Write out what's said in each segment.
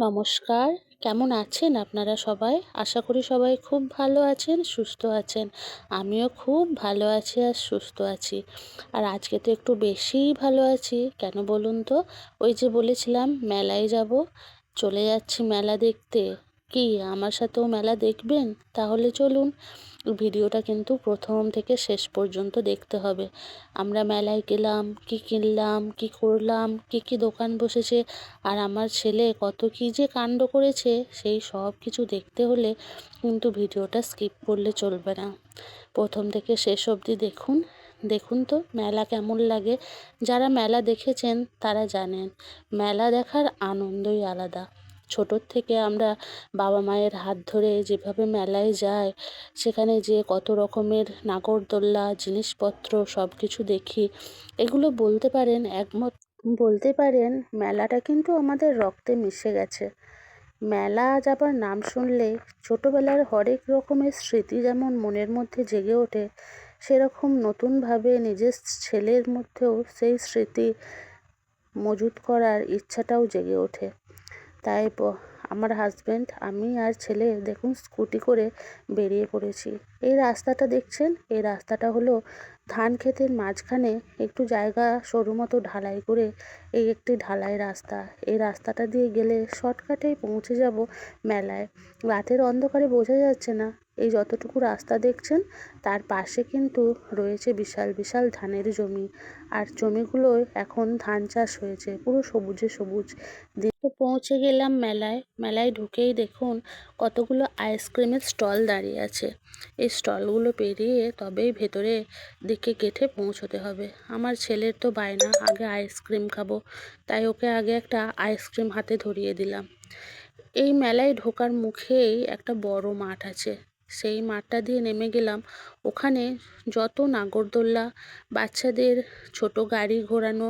নমস্কার। কেমন আছেন আপনারা সবাই? আশা করি সবাই খুব ভালো আছেন, সুস্থ আছেন। আমিও খুব ভালো আছি আর সুস্থ আছি। আর আজকে তো একটু বেশিই ভালো আছি। কেন বলুন তো? ওই যে বলেছিলাম, মেলায় যাব। চলে যাচ্ছি মেলা দেখতে। কি, আমার সাথেও মেলা দেখবেন? তাহলে চলুন, ভিডিওটা কিন্তু প্রথম থেকে শেষ পর্যন্ত দেখতে হবে। আমরা মেলায় গেলাম, কি কিনলাম, কি করলাম, কি কি দোকান বসেছে, আর আমার ছেলে কত কী যে কাণ্ড করেছে, সেই সব কিছু দেখতে হলে কিন্তু ভিডিওটা স্কিপ করলে চলবে না। প্রথম থেকে শেষ অবধি দেখুন। দেখুন তো, মেলা কেমন লাগে। যারা মেলা দেখেছেন, তারা জানেন, মেলা দেখার আনন্দই আলাদা। ছোটোর থেকে আমরা বাবা মায়ের হাত ধরে যেভাবে মেলায় যায় সেখানে যে কত রকমের নাগরদোল্লা, জিনিসপত্র সব কিছু দেখি। এগুলো বলতে পারেন, একমত বলতে পারেন, মেলাটা কিন্তু আমাদের রক্তে মিশে গেছে। মেলা যাবার নাম শুনলে ছোটোবেলার হরেক রকমের স্মৃতি যেমন মনের মধ্যে জেগে ওঠে, সেরকম নতুনভাবে নিজের ছেলের মধ্যেও সেই স্মৃতি মজুত করার ইচ্ছাটাও জেগে ওঠে। তাই আমার হাজব্যান্ড আমি আর ছেলে দেখুন স্কুটি করে বেরিয়ে পড়েছি। এই রাস্তাটা দেখছেন? এই রাস্তাটা হলো ধান ক্ষেতের মাঝখানে একটু জায়গা সরু মতো ঢালাই করে এই একটি ঢালাই রাস্তা। এই রাস্তাটা দিয়ে গেলে শর্টকাটেই পৌঁছে যাব মেলায়। রাতের অন্ধকারে বোঝা যাচ্ছে না, এই যতটুকু রাস্তা দেখছেন, তার পাশে কিন্তু রয়েছে বিশাল বিশাল ধানের জমি। আর জমিগুলোয় এখন ধান চাষ হয়েছে, পুরো সবুজে সবুজ। তো পৌঁছে গেলাম মেলায়। মেলায় ঢুকেই দেখুন কতগুলো আইসক্রিমের স্টল দাঁড়িয়ে আছে। এই স্টলগুলো পেরিয়ে তবেই ভেতরে দিকে গেটে পৌঁছতে হবে। আমার ছেলের তো বায়না, আগে আইসক্রিম খাব, তাই ওকে আগে একটা আইসক্রিম হাতে ধরিয়ে দিলাম। এই মেলায় ঢোকার মুখেই একটা বড় মাঠ আছে। সেই মাঠটা দিয়ে নেমে গেলাম। ওখানে যত নাগরদোল্লা, বাচ্চাদের ছোট গাড়ি ঘোরানো,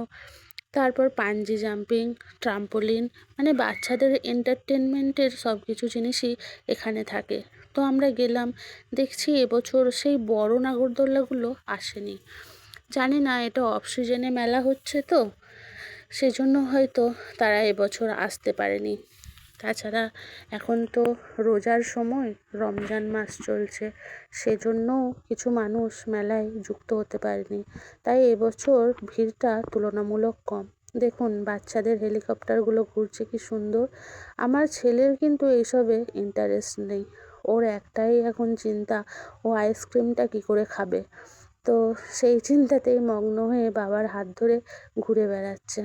তারপর পাঞ্জি জাম্পিং, ট্রাম্পোলিন মানে বাচ্চাদের এন্টারটেনমেন্টের সব কিছু জিনিসই এখানে থাকে। তো আমরা গেলাম। দেখছি এবছর সেই বড় নাগরদোল্লাগুলো আসেনি। জানি না, এটা অফ সিজনে মেলা হচ্ছে তো, সেজন্য হয়তো তারা এবছর আসতে পারেনি। তাছাড়া এখন তো রোজার সময়, রমজান মাস চলছে, সেজন্যও কিছু মানুষ মেলায় যুক্ত হতে পারেনি। তাই এবছর ভিড়টা তুলনামূলক কম। দেখুন, বাচ্চাদের হেলিকপ্টারগুলো ঘুরছে কি সুন্দর। আমার ছেলের কিন্তু এইসবে ইন্টারেস্ট নেই। ওর একটাই এখন চিন্তা, ও আইসক্রিমটা কী করে খাবে? তো সেই চিন্তাতেই মগ্ন হয়ে বাবার হাত ধরে ঘুরে বেড়াচ্ছে।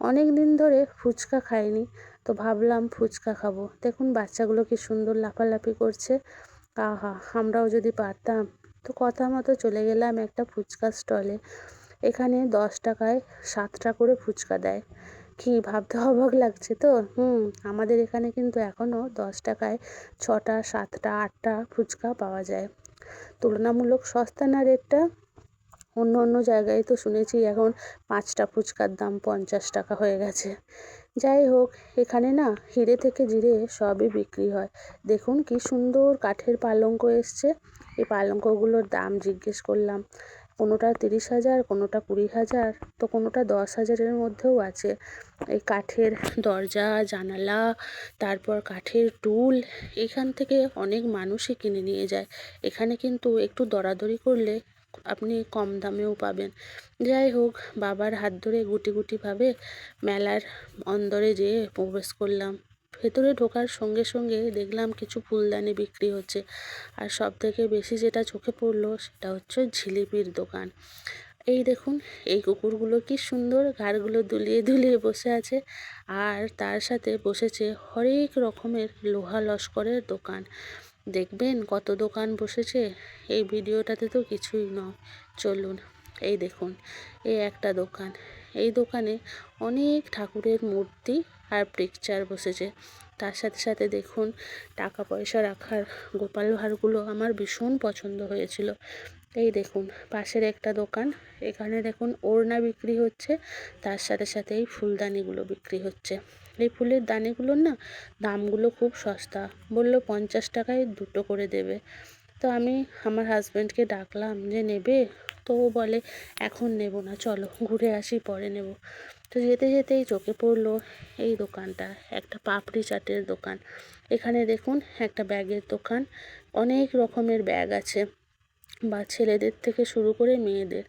অনেক দিন ধরে ফুচকা খাইনি তো ভাবলাম ফুচকা খাব। দেখুন বাচ্চাগুলো কি সুন্দর লাফালাফি করছে। আহা, আমরাও যদি পারতাম। তো কথা মতো চলে গেলাম একটা ফুচকা স্টলে। এখানে দশ টাকায় সাতটা করে ফুচকা দেয়। কি ভাবতে অবাক লাগছে তো? হুম, আমাদের এখানে কিন্তু এখনও দশ টাকায় ছটা, সাতটা, আটটা ফুচকা পাওয়া যায়। তুলনামূলক সস্তা না রেটটা? অন্য অন্য জায়গায় তো শুনেছি এখন পাঁচটা ফুচকার দাম পঞ্চাশ টাকা হয়ে গেছে। যাই হোক, এখানে না হিরে থেকে জিরে সবই বিক্রি হয়। দেখুন কি সুন্দর কাঠের পালঙ্ক এসছে। এই পালঙ্কগুলোর দাম জিজ্ঞেস করলাম। কোনোটা তিরিশ হাজার, কোনোটা কুড়ি হাজার, তো কোনোটা দশ হাজারের মধ্যেও আছে। এই কাঠের দরজা, জানালা, তারপর কাঠের টুল, এখান থেকে অনেক মানুষই কিনে নিয়ে যায়। এখানে কিন্তু একটু দরাদরি করলে আপনি কম দামেও পাবেন। যাই হোক, বাবার হাত ধরে গুটি গুটিভাবে মেলার অন্দরে যেয়ে প্রবেশ করলাম। ভেতরে ঢোকার সঙ্গে সঙ্গে দেখলাম কিছু ফুলদানি বিক্রি হচ্ছে। আর সব থেকে বেশি যেটা চোখে পড়ল সেটা হচ্ছে ঝিলিপির দোকান। এই দেখুন, এই কুকুরগুলো কি সুন্দর ঘাড়গুলো দুলিয়ে দুলিয়ে বসে আছে আর তার সাথে বসেছে হরেক রকমের লোহা লস্করের দোকান। দেখবেন কত দোকান বসেছে? এই ভিডিওটাতে তো কিছুই নয়। চলুন, এই দেখুন, এই একটা দোকান। এই দোকানে অনেক ঠাকুরের মূর্তি আর পিকচার বসেছে। তার সাথে সাথে দেখুন টাকা পয়সা রাখার গোপাল ভাঁড়গুলো আমার ভীষণ পছন্দ হয়েছিল। এই দেখুন, পাশের একটা দোকান, এখানে দেখুন ওড়না বিক্রি হচ্ছে, তার সাথে সাথে এই ফুলদানিগুলো বিক্রি হচ্ছে। এই ফুলের দানিগুলোর না দামগুলো খুব সস্তা, বলল পঞ্চাশ টাকায় দুটো করে দেবে। তো আমি আমার হাজব্যান্ডকে ডাকলাম যে, নেবে? তো ও বলে, এখন নেব না, চলো, ঘুরে আসি, পরে নেব। তো যেতে যেতেই চোখে পড়ল এই দোকানটা, একটা পাপড়ি চাটের দোকান। এখানে দেখুন একটা ব্যাগের দোকান, অনেক রকমের ব্যাগ আছে, বা ছেলেদের থেকে শুরু করে মেয়েদের।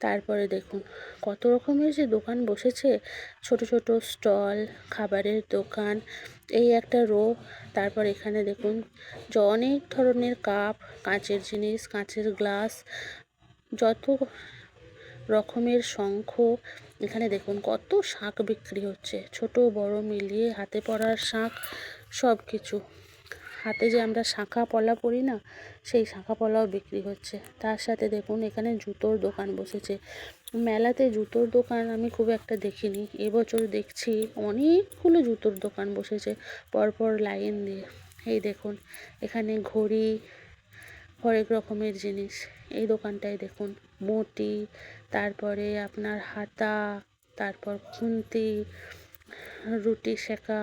তারপরে দেখুন কত রকমের যে দোকান বসেছে, ছোট ছোট স্টল, খাবারের দোকান, এই একটা রো। তারপর এখানে দেখুন যে, অনেক ধরনের কাপ, কাঁচের জিনিস, কাঁচের গ্লাস, যত রকমের শঙ্খ এখানে দেখুন কত শাঁখ বিক্রি হচ্ছে। ছোট, বড় মিলিয়ে হাতে পরার শাঁখ সব কিছু হাতে যে আমরা শাঁখা পলা পরি না, সেই শাঁখা পলাও বিক্রি হচ্ছে। তার সাথে দেখুন এখানে জুতোর দোকান বসেছে। মেলাতে জুতোর দোকান আমি খুব একটা দেখিনি। এবছর দেখছি অনেকগুলো জুতোর দোকান বসেছে পরপর লাইন দিয়ে। এই দেখুন, এখানে ঘড়ি হরেক রকমের জিনিস। এই দোকানটায় দেখুন বঁটি তারপরে আপনার হাতা, তারপর খুন্তি, রুটি সেকা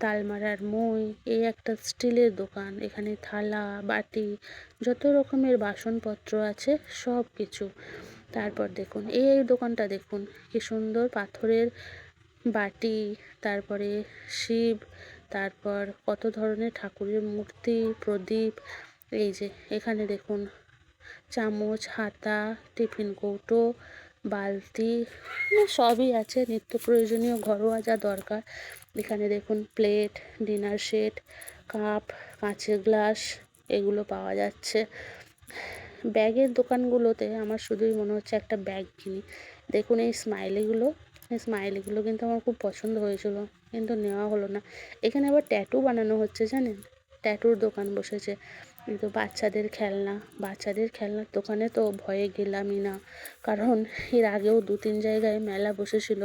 তাল মারার মই, এই একটা স্টিলের দোকান, এখানে থালা, বাটি, যত রকমের বাসনপত্র আছে, সব কিছু। তারপর দেখুন এই দোকানটা দেখুন, কি সুন্দর পাথরের বাটি, তারপরে শিব, তারপর কত ধরনের ঠাকুরের মূর্তি, প্রদীপ এই যে, এখানে দেখুন, চামচ, হাতা, টিফিন কৌটো, বালতি সবই আছে, নিত্য প্রয়োজনীয় ঘরোয়া যা দরকার। এখানে দেখুন, প্লেট, ডিনার সেট, কাপ, কাঁচের গ্লাস, এগুলো পাওয়া যাচ্ছে। ব্যাগের দোকানগুলোতে আমার শুধুই মনে হচ্ছে একটা ব্যাগ কিনি। দেখুন, এই স্মাইলিগুলো এই স্মাইলিগুলো কিন্তু আমার খুব পছন্দ হয়েছিল, কিন্তু নেওয়া হলো না। এখানে আবার ট্যাটু বানানো হচ্ছে, জানেন? ট্যাটুর দোকান বসেছে। কিন্তু বাচ্চাদের খেলনা, বাচ্চাদের খেলনার দোকানে তো ভয়ে গেলামই না। কারণ এর আগেও দু তিন জায়গায় মেলা বসেছিল।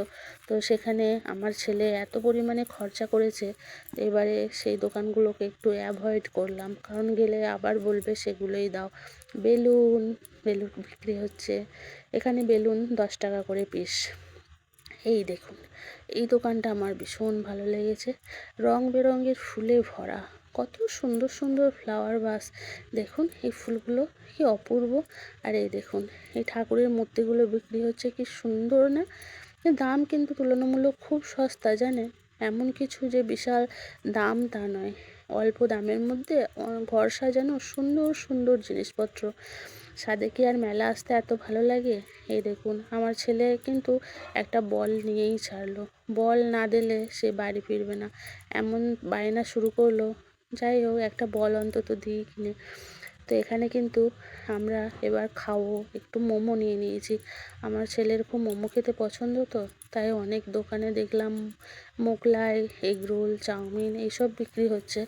তো সেখানে আমার ছেলে এত পরিমাণে খরচা করেছে, এবারে সেই দোকানগুলোকে একটু অ্যাভয়েড করলাম। কারণ গেলে আবার বলবে সেগুলোই দাও। বেলুন বেলুন বিক্রি হচ্ছে। এখানে বেলুন দশ টাকা করে পিস এই দেখুন, এই দোকানটা আমার ভীষণ ভালো লেগেছে। রং বেরঙের ফুলে ভরা। কত সুন্দর সুন্দর ফ্লাওয়ার বাস। দেখুন, এই ফুলগুলো কি অপূর্ব। আর এই দেখুন, এই ঠাকুরের মূর্তিগুলো বিক্রি হচ্ছে কি সুন্দর না? দাম কিন্তু তুলনামূলক খুব সস্তা, জানেন? এমন কিছু যে বিশাল দাম তা নয়। অল্প দামের মধ্যে ঘর সাজানো সুন্দর সুন্দর জিনিসপত্র। সাদে কি আর মেলা আসতে এত ভালো লাগে? এই দেখুন, আমার ছেলে কিন্তু একটা বল নিয়েই ছাড়লো। বল না দিলে সে বাড়ি ফিরবে না। এমন বায়না শুরু করল। যাই হোক একটা বল অন্তত দিই কিনে। তো এখানে কিন্তু আমরা এবার খাব। একটু মোমো নিয়ে নিয়েছি। আমার ছেলের খুব মোমো খেতে পছন্দ তো, তাই অনেক দোকানে দেখলাম মোগলাই, এগরোল, চাউমিন এইসব বিক্রি হচ্ছে।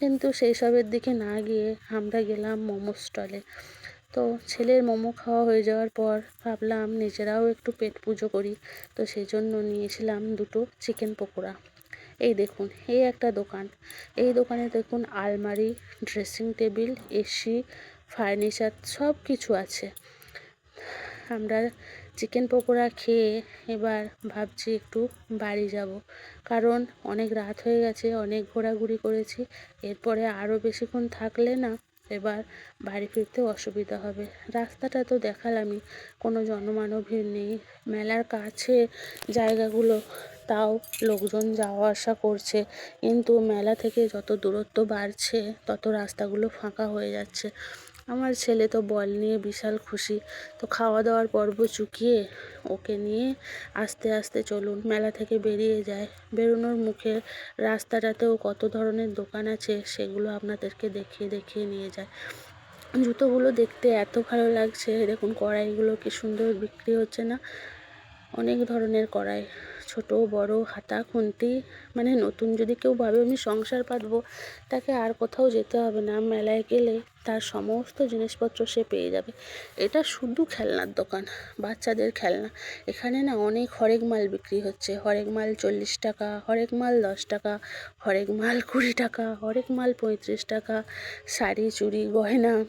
কিন্তু সেই সবের দিকে না গিয়ে আমরা গেলাম মোমো স্টলে। তো ছেলের মোমো খাওয়া হয়ে যাওয়ার পর ভাবলাম নিজেরাও একটু পেট পুজো করি। তো সেই জন্য নিয়েছিলাম দুটো চিকেন পকোড়া। এই দেখুন, এই একটা দোকান। এই দোকানে দেখুন আলমারি ড্রেসিং টেবিল এসি ফার্নিচার সব কিছু আছে। আমরা চিকেন পকোড়া খেয়ে এবার ভাবছি একটু বাড়ি যাব। কারণ অনেক রাত হয়ে গেছে, অনেক ঘোরাঘুরি করেছি। এরপরে আরও বেশিক্ষণ থাকলে না এবার বাড়ি ফিরতে অসুবিধা হবে। রাস্তাটা তো দেখালামই, কোনো জনমানবহীন নেই। মেলার কাছে জায়গাগুলো তাও লোকজন যাওয়া আসা করছে। কিন্তু মেলা থেকে যত দূরত্ব বাড়ছে, তত রাস্তাগুলো ফাঁকা হয়ে যাচ্ছে। আমার ছেলে তো বল নিয়ে বিশাল খুশি। তো খাওয়া দাওয়ার পর্ব চুকিয়ে ওকে নিয়ে আস্তে আস্তে চলুন। মেলা থেকে বেরিয়ে যায়। বেরোনোর মুখে রাস্তাটাতেও কত ধরনের দোকান আছে, সেগুলো আপনাদেরকে দেখিয়ে দেখিয়ে নিয়ে যায়। জুতোগুলো দেখতে এত ভালো লাগছে। দেখুন, কড়াইগুলো কি সুন্দর বিক্রি হচ্ছে না? অনেক ধরনের কড়াই। ছোট, বড়, হাতা, খুন্তি মানে নতুন যদি কেউ ভাবে আমি সংসার পাতবো, তাকে আর কোথাও যেতে হবে না। মেলায় গেলে তার সমস্ত জিনিসপত্র সে পেয়ে যাবে। এটা শুধু খেলনার দোকান, বাচ্চাদের খেলনা। এখানে না অনেক হরেক মাল বিক্রি হচ্ছে। হরেক মাল চল্লিশ টাকা, হরেক মাল দশ টাকা, হরেক মাল কুড়ি টাকা, হরেক মাল পঁয়ত্রিশ টাকা, শাড়ি, চুড়ি, গয়না।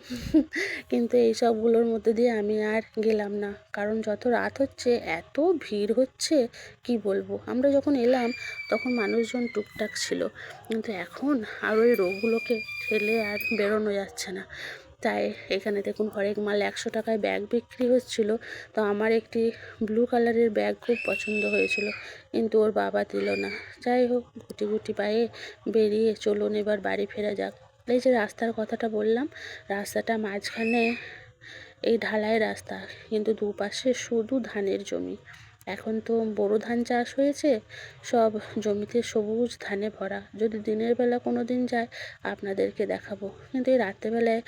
কিন্তু এই সবগুলোর মধ্যে দিয়ে আমি আর গেলাম না। কারণ যত রাত হচ্ছে, এত ভিড় হচ্ছে, কি বলব? আমরা যখন এলাম, তখন মানুষজন টুকটাক ছিল। কিন্তু এখন আর ওই রোগগুলোকে ঠেলে আর বেরোনো যাচ্ছে না। তাই এখানে দেখুন, হরেক মাল একশো টাকায় ব্যাগ বিক্রি হচ্ছিল। তো আমার একটি ব্লু কালারের ব্যাগ খুব পছন্দ হয়েছিল। কিন্তু ওর বাবা দিল না। যাই হোক, গুটি গুটি পায়ে বেরিয়ে চলুন, এবার বাড়ি ফেরা যাক। এই যে রাস্তার কথাটা বললাম, রাস্তাটা মাঝখানে এই ঢালাই রাস্তা। কিন্তু দুপাশে শুধু ধানের জমি। এখন তো বোরো ধান চাষ হয়েছে, সব জমিতে সবুজ ধানে ভরা। যদি দিনের বেলা কোনো দিন যায়, আপনাদেরকে দেখাবো। কিন্তু এই রাত্রেবেলায়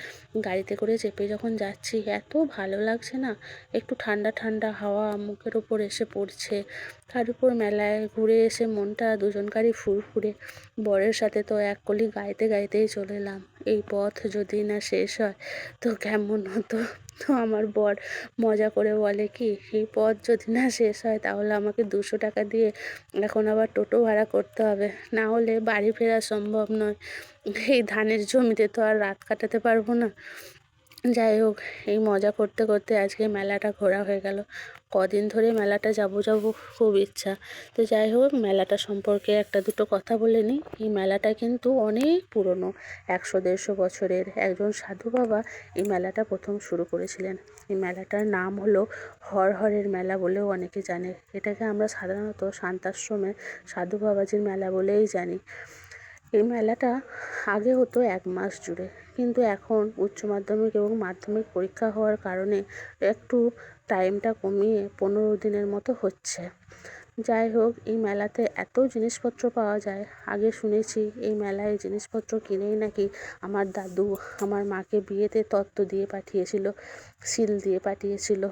গাড়িতে করে চেপে যখন যাচ্ছি, এত ভালো লাগছে না। একটু ঠান্ডা ঠান্ডা হাওয়া মুখের ওপর এসে পড়ছে। তার উপর মেলায় ঘুরে এসে মনটা দুজনকারই ফুরফুরে। বরের সাথে তো এক কলি গাইতে গাইতেই চলে এলাম। এই পথ যদি না শেষ হয়, তো কেমন হতো? তো আমার বর মজা করে বলে কি, এই পথ যদি না শেষ হয়, তাহলে আমাকে দুশো টাকা দিয়ে এখন আবার টোটো ভাড়া করতে হবে। না হলে বাড়ি ফেরা সম্ভব নয়। এই ধানের জমিতে তো আর রাত কাটাতে পারব না। যাই হোক, এই মজা করতে করতে আজকে মেলাটা ঘোরা হয়ে গেল। কদিন ধরে মেলাটা যাব যাব খুব ইচ্ছা। তো যাই হোক, মেলাটা সম্পর্কে একটা দুটো কথা বলে নিই। এই মেলাটা কিন্তু অনেক পুরনো, একশো দেড়শো বছরের। একজন সাধু বাবা এই মেলাটা প্রথম শুরু করেছিলেন। এই মেলাটার নাম হলো হরহরের মেলা বলেও অনেকে জানে। এটাকে আমরা সাধারণত শান্তাশ্রমে সাধু বাবাজির মেলা বলেই জানি। এই মেলাটা আগে হতো এক মাস জুড়ে। কিন্তু এখন উচ্চ মাধ্যমিক এবং মাধ্যমিক পরীক্ষা হওয়ার কারণে একটু টাইমটা কমিয়ে পনেরো দিনের মতো হচ্ছে। যাই হোক, এই মেলাতে এত জিনিসপত্র পাওয়া যায়। আগে শুনেছি এই মেলায় জিনিসপত্র কিনেই নাকি আমার দাদু আমার মাকে বিয়েতে তত্ত্ব দিয়ে পাঠিয়েছিল, সিল দিয়ে পাঠিয়েছিল।